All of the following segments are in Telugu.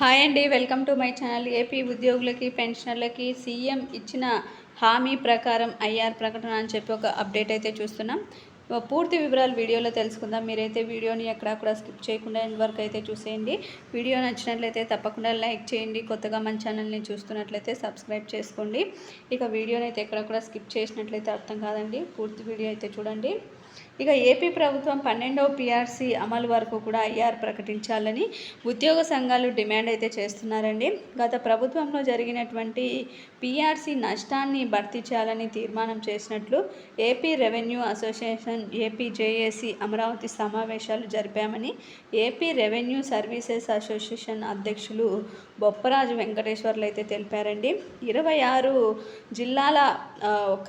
హాయ్ అండి welcome to my channel. AP ఉద్యోగులకి పెన్షనర్లకి సీఎం ఇచ్చిన హామీ ప్రకారం ఐఆర్ ప్రకటన అని చెప్పి ఒక అప్డేట్ అయితే చూస్తున్నాం. పూర్తి వివరాలు వీడియోలో తెలుసుకుందాం. మీరైతే వీడియోని ఎక్కడా కూడా స్కిప్ చేయకుండా ఎండ్ వరకు అయితే చూసేయండి. వీడియో నచ్చినట్లయితే తప్పకుండా లైక్ చేయండి. కొత్తగా మన ఛానల్ని చూస్తున్నట్లయితే సబ్స్క్రైబ్ చేసుకోండి. ఇక వీడియోని అయితే ఎక్కడ కూడా స్కిప్ చేసినట్లయితే అర్థం కాదండి. పూర్తి వీడియో అయితే చూడండి. ఇక ఏపీ ప్రభుత్వం పన్నెండవ పిఆర్సీ అమలు వరకు కూడా ఐఆర్ ప్రకటించాలని ఉద్యోగ సంఘాలు డిమాండ్ అయితే చేస్తున్నారండి. గత ప్రభుత్వంలో జరిగినటువంటి పిఆర్సీ నష్టాన్ని భర్తీ చేయాలని తీర్మానం చేసినట్లు AP revenue association AP JAC Amaravati సమావేశాలు జరిపామని ఏపీ రెవెన్యూ సర్వీసెస్ అసోసియేషన్ అధ్యక్షులు బొప్పరాజు వెంకటేశ్వర్లు అయితే తెలిపారండి. ఇరవై ఆరు జిల్లాల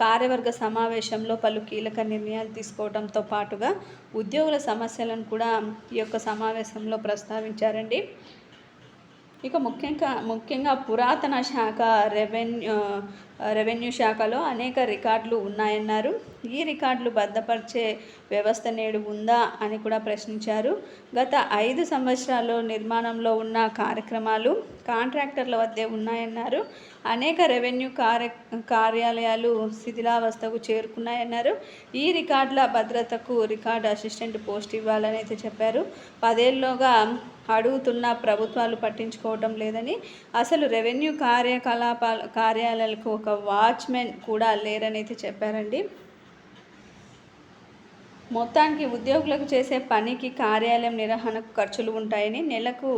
కార్యవర్గ సమావేశంలో పలు కీలక నిర్ణయాలు తీసుకోవడంతో సమస్యలతో పాటుగా ఉద్యోగుల సమస్యలను కూడా ఈ యొక్క సమావేశంలో ప్రస్తావించారండి. ఇక ముఖ్యంగా ముఖ్యంగా పురాతన శాఖ రెవెన్యూ రెవెన్యూ శాఖలో అనేక రికార్డులు ఉన్నాయన్నారు. ఈ రికార్డులు భద్రపరిచే వ్యవస్థ నేడు ఉందా అని కూడా ప్రశ్నించారు. గత ఐదు సంవత్సరాల్లో నిర్మాణంలో ఉన్న కార్యక్రమాలు కాంట్రాక్టర్ల వద్దే ఉన్నాయన్నారు. అనేక రెవెన్యూ కార్య కార్యాలయాలు శిథిలావస్థకు చేరుకున్నాయన్నారు. ఈ రికార్డుల భద్రతకు రికార్డు అసిస్టెంట్ పోస్ట్ ఇవ్వాలని అయితే చెప్పారు. పదేళ్ళలోగా అడుగుతున్న ప్రభుత్వాలు పట్టించుకో పట్టించుకోవటం లేదని అసలు రెవెన్యూ కార్యకలాపాల కార్యాలయాలకు ఒక వాచ్మెన్ కూడా లేరని అయితే చెప్పారండి. మొత్తానికి ఉద్యోగులకు చేసే పనికి కార్యాలయం నిర్వహణకు ఖర్చులు ఉంటాయని నెలకు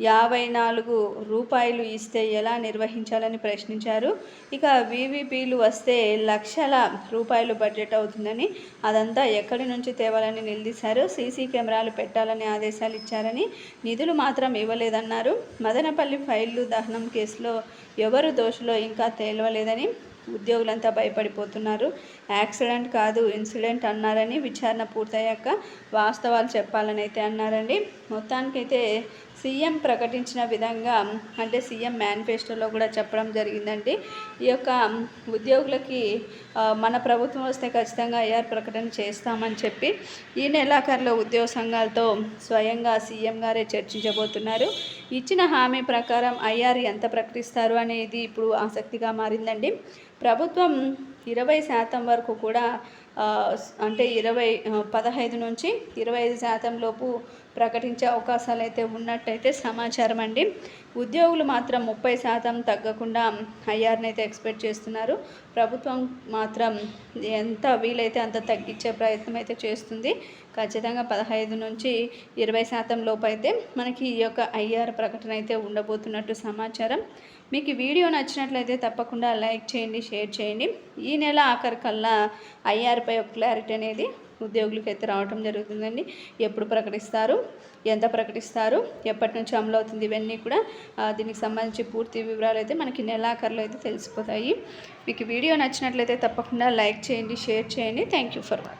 యాభై నాలుగు రూపాయలు ఇస్తే ఎలా నిర్వహించాలని ప్రశ్నించారు. ఇక వివిపీలు వస్తే లక్షల రూపాయలు బడ్జెట్ అవుతుందని అదంతా ఎక్కడి నుంచి తేవాలని నిలదీశారు సీసీ కెమెరాలు పెట్టాలని ఆదేశాలు ఇచ్చారని నిధులు మాత్రం ఇవ్వలేదన్నారు. మదనపల్లి ఫైళ్ళు దహనం కేసులో ఎవరు దోషులో ఇంకా తేలవలేదని ఉద్యోగులంతా భయపడిపోతున్నారు. యాక్సిడెంట్ కాదు ఇన్సిడెంట్ అన్నారని విచారణ పూర్తయ్యాక వాస్తవాలు చెప్పాలని అయితే అన్నారండి. మొత్తానికైతే సీఎం ప్రకటించిన విధంగా అంటే సీఎం మేనిఫెస్టోలో కూడా చెప్పడం జరిగిందండి. ఈ యొక్క ఉద్యోగులకి మన ప్రభుత్వం వస్తే ఖచ్చితంగా ఐఆర్ ప్రకటన చేస్తామని చెప్పి ఈ నెలాఖరులో ఉద్యోగ సంఘాలతో స్వయంగా సీఎం గారే చర్చించబోతున్నారు. ఇచ్చిన హామీ ప్రకారం ఐఆర్ ఎంత ప్రకటిస్తారు అనేది ఇప్పుడు ఆసక్తిగా మారిందండి. ప్రభుత్వం ఇరవై శాతం వరకు కూడా అంటే ఇరవై పదహైదు నుంచి ఇరవై ఐదు శాతం లోపు ప్రకటించే అవకాశాలు అయితే ఉన్నట్టయితే సమాచారం అండి ఉద్యోగులు మాత్రం ముప్పై శాతం తగ్గకుండా ఐఆర్ని అయితే ఎక్స్పెక్ట్ చేస్తున్నారు. ప్రభుత్వం మాత్రం ఎంత వీలైతే అంత తగ్గించే ప్రయత్నం అయితే చేస్తుంది. ఖచ్చితంగా పదహైదు నుంచి ఇరవై శాతం లోపు అయితే మనకి ఈ యొక్క ఐఆర్ ప్రకటన అయితే ఉండబోతున్నట్టు సమాచారం. మీకు వీడియో నచ్చినట్లయితే తప్పకుండా లైక్ చేయండి షేర్ చేయండి. ఈ నెల ఆఖరికల్లా ఐఆర్పై ఒక క్లారిటీ అనేది ఉద్యోగులకు అయితే రావటం జరుగుతుందండి. ఎప్పుడు ప్రకటిస్తారు? ఎంత ప్రకటిస్తారు? ఎప్పటి నుంచి అమలు అవుతుంది? ఇవన్నీ కూడా దీనికి సంబంధించి పూర్తి వివరాలు అయితే మనకి నెలాఖరులో అయితే తెలిసిపోతాయి. మీకు వీడియో నచ్చినట్లయితే తప్పకుండా లైక్ చేయండి షేర్ చేయండి. Thank you for watching